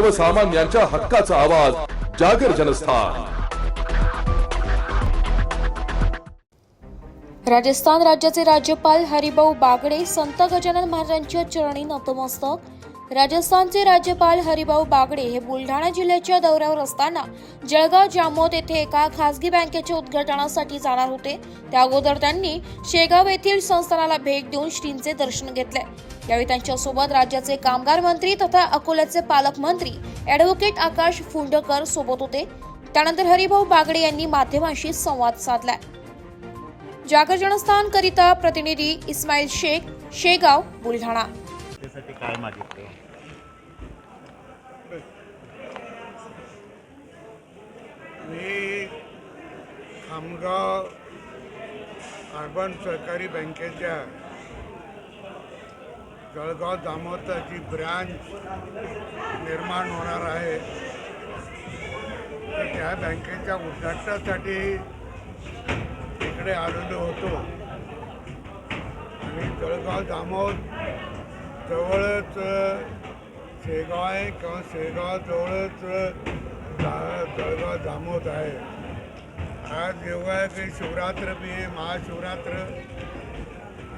सर्वसामान्यांच्या हक्काचा आवाज जागर जनस्थान. राजस्थान राज्याचे राज्यपाल हरिभाऊ बागडे संत गजानन महाराजांच्या चरणी नतमस्तक. राजस्थानचे राज्यपाल हरिभाऊ बागडे हे बुलढाणा जिल्ह्याच्या दौऱ्यावर असताना जळगाव जामोद येथे एका खासगी बँकेच्या उद्घाटनासाठी जाणार होते. त्या अगोदर त्यांनी शेगाव येथील संस्थानाला भेट देऊन श्रींचे दर्शन घेतले. यावेळी त्यांच्यासोबत राज्याचे कामगार मंत्री तथा अकोल्याचे पालकमंत्री ॲडव्होकेट आकाश फुंडकर सोबत होते. त्यानंतर हरिभाऊ बागडे यांनी माध्यमांशी संवाद साधलाय. जागर जनस्थान करिता प्रतिनिधी इस्माईल शेख शेगाव बुलढाणा. मी खामगाव अर्बन सहकारी बँकेच्या जळगाव दामोदरची ब्रँच निर्माण होणार आहे. तर त्या बँकेच्या उद्घाटनासाठी इकडे आलेलो होतो. आणि जळगाव दामोद जवळच शेगाव आहे किंवा शेगाव जवळच जा- जळगाव दामोद आहे. आज जेव्हा की शिवरात्र बी महाशिवरात्र.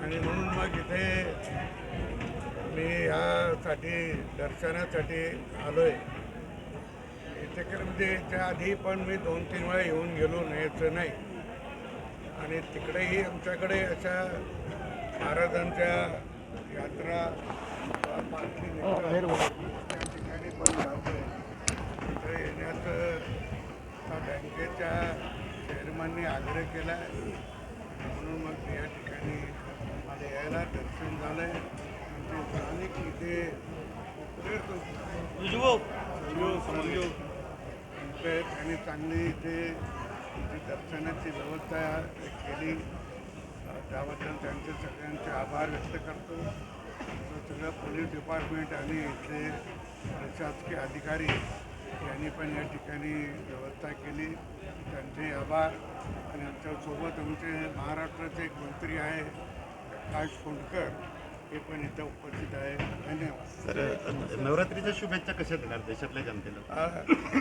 आणि म्हणून मग इथे मी ह्यासाठी दर्शनासाठी आलो आहे म्हणजे याच्या आधी पण मी दोन तीन वेळा येऊन गेलो न्यायचं नाही. आणि तिकडेही आमच्याकडे अशा महाराजांच्या यात्रा निघतात. त्या ठिकाणी पण जातोय. तिथे येण्याचं त्या बँकेच्या चेअरमनने आग्रह केला म्हणून मग या ठिकाणी मला यायला दर्शन झालं आहे स्थानिक इथे इथे त्यांनी चांगली इथे दर्शनाची व्यवस्था केली. त्याबद्दल त्यांचे सगळ्यांचे आभार व्यक्त करतो. सगळं पोलीस डिपार्टमेंट आणि इथले प्रशासकीय अधिकारी यांनी पण या ठिकाणी व्यवस्था केली. त्यांचे आभार. आणि आमच्यासोबत आमचे महाराष्ट्राचे एक मंत्री आहे प्रकाश कोंडकर. हे पण इथं उपस्थित आहे धन्यवाद तर नवरात्रीच्या शुभेच्छा कशा देणार देशातल्या जनतेला?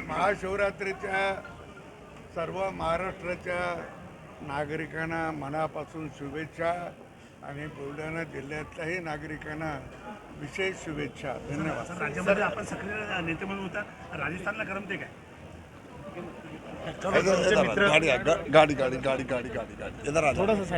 महाशिवरात्रीच्या सर्व महाराष्ट्राच्या नागरिकांना मनापासून शुभेच्छा आणि बुलढाणा जिल्ह्यातल्याही नागरिकांना विशेष शुभेच्छा. धन्यवाद. राज्यामध्ये आपण सक्रिय नेते म्हणून होता. राजस्थानला करमते काय? गाड़ी गाड़ी गाड़ी गाड़ी गाड़ी गाड़ी गाड़ी. इधर आ थोड़ा सा